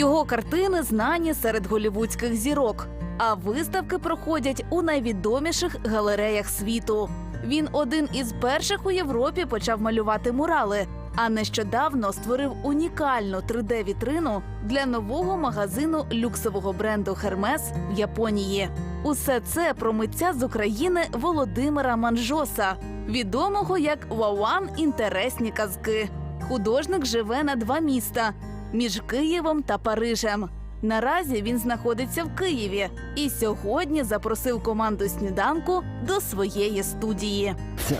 Його картини знані серед голівудських зірок, а виставки проходять у найвідоміших галереях світу. Він один із перших у Європі почав малювати мурали, а нещодавно створив унікальну 3D-вітрину для нового магазину люксового бренду Hermes в Японії. Усе це про митця з України Володимира Манжоса, відомого як Вауан Інтересні казки. Художник живе на два міста між Києвом та Парижем. Наразі він знаходиться в Києві і сьогодні запросив команду сніданку до своєї студії. Це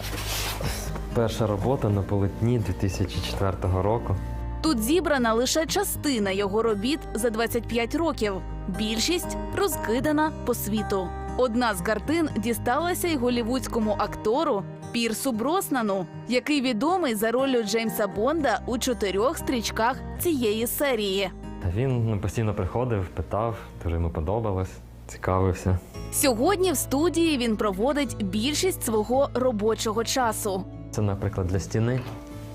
перша робота на полотні 2004 року. Тут зібрана лише частина його робіт за 25 років. Більшість розкидана по світу. Одна з картин дісталася й голівудському актору Пірсу Броснану, який відомий за ролью Джеймса Бонда у чотирьох стрічках цієї серії. Він ну, постійно приходив, питав, дуже йому подобалось, цікавився. Сьогодні в студії він проводить більшість свого робочого часу. Це, наприклад, для стіни.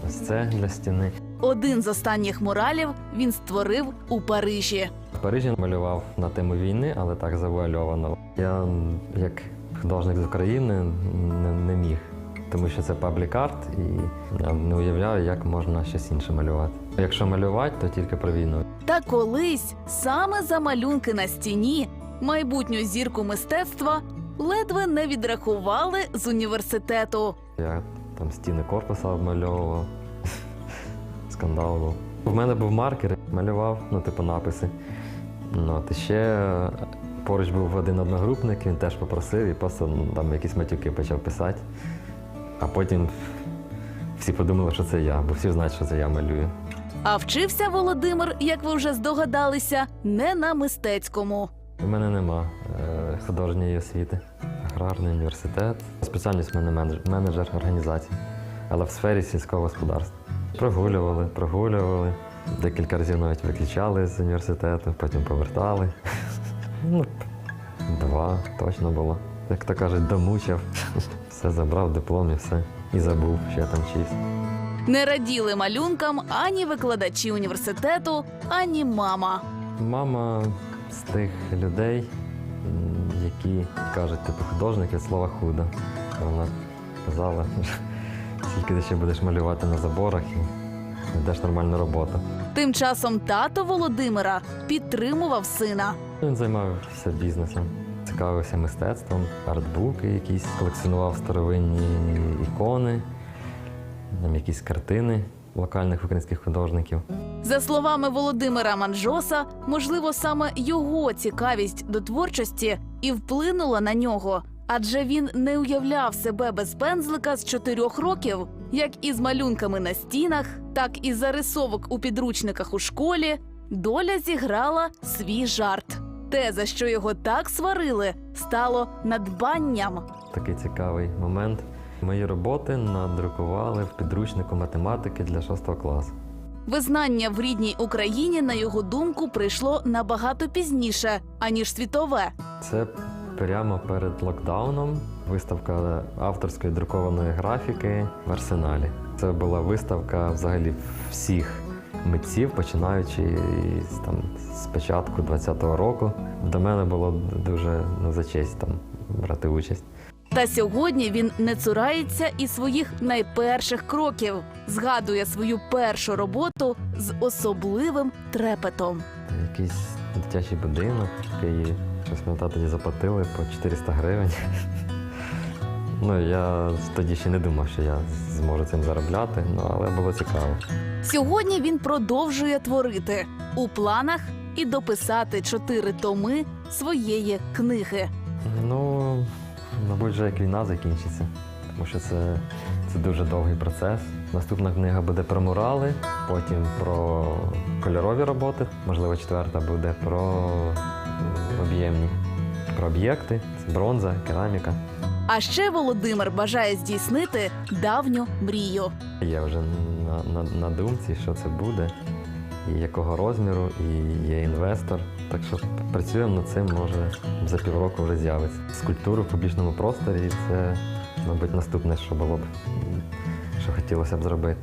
Ось це для стіни. Один з останніх муралів він створив у Парижі. В Парижі малював на тему війни, але так завуальовано. Я, як художник з України, не, не міг, тому що це паблік арт, і я не уявляю, як можна щось інше малювати. Якщо малювати, то тільки про війну. Та колись саме за малюнки на стіні майбутню зірку мистецтва ледве не відрахували з університету. Я там стіни корпуса обмальовував. Скандал був. В мене був маркер, малював, ну, типу, написи. Ну, от і ще е, поруч був один одногрупник, він теж попросив і просто ну, там якісь матюки почав писати. А потім всі подумали, що це я, бо всі знають, що це я малюю. А вчився Володимир, як ви вже здогадалися, не на мистецькому. У мене нема е, художньої освіти. Аграрний університет. Спеціальність в мене менедж- менеджер організації, але в сфері сільського господарства. Прогулювали, прогулювали. Декілька разів навіть виключали з університету, потім повертали. Ну, два точно було. Як то кажуть, домучив. Все забрав диплом і все. І забув, що я там вчився. Не раділи малюнкам ані викладачі університету, ані мама. Мама з тих людей, які кажуть, типу художник від слова худо. Вона казала, скільки ти ще будеш малювати на заборах і знайдеш нормальну роботу. Тим часом тато Володимира підтримував сина. Він займався бізнесом, цікавився мистецтвом, артбуки якісь, колекціонував старовинні ікони, там якісь картини локальних українських художників. За словами Володимира Манжоса, можливо, саме його цікавість до творчості і вплинула на нього, адже він не уявляв себе без пензлика з чотирьох років, як із малюнками на стінах, так і зарисовок у підручниках у школі. Доля зіграла свій жарт. Те, за що його так сварили, стало надбанням. Такий цікавий момент. Мої роботи надрукували в підручнику математики для 6 класу. Визнання в рідній Україні, на його думку, прийшло набагато пізніше, аніж світове. Це прямо перед локдауном. Виставка авторської друкованої графіки в арсеналі. Це була виставка взагалі всіх митців, починаючи з там з початку 20-го року. До мене було дуже ну, за честь там брати участь. Та сьогодні він не цурається і своїх найперших кроків, згадує свою першу роботу з особливим трепетом. Якийсь дитячий будинок Києві. Щось ми тоді заплатили по 400 гривень. Ну, я тоді ще не думав, що я зможу цим заробляти, ну, але було цікаво. Сьогодні він продовжує творити у планах і дописати чотири томи своєї книги. Ну, мабуть, вже як війна закінчиться, тому що це, це дуже довгий процес. Наступна книга буде про мурали, потім про кольорові роботи. Можливо, четверта буде про об'ємні, про об'єкти, бронза, кераміка. А ще Володимир бажає здійснити давню мрію. Є вже на, на, на думці, що це буде, і якого розміру, і є інвестор. Так що працюємо над цим, може за півроку вже з'явиться. Скульптури в публічному просторі це, мабуть, наступне, що було б, що хотілося б зробити.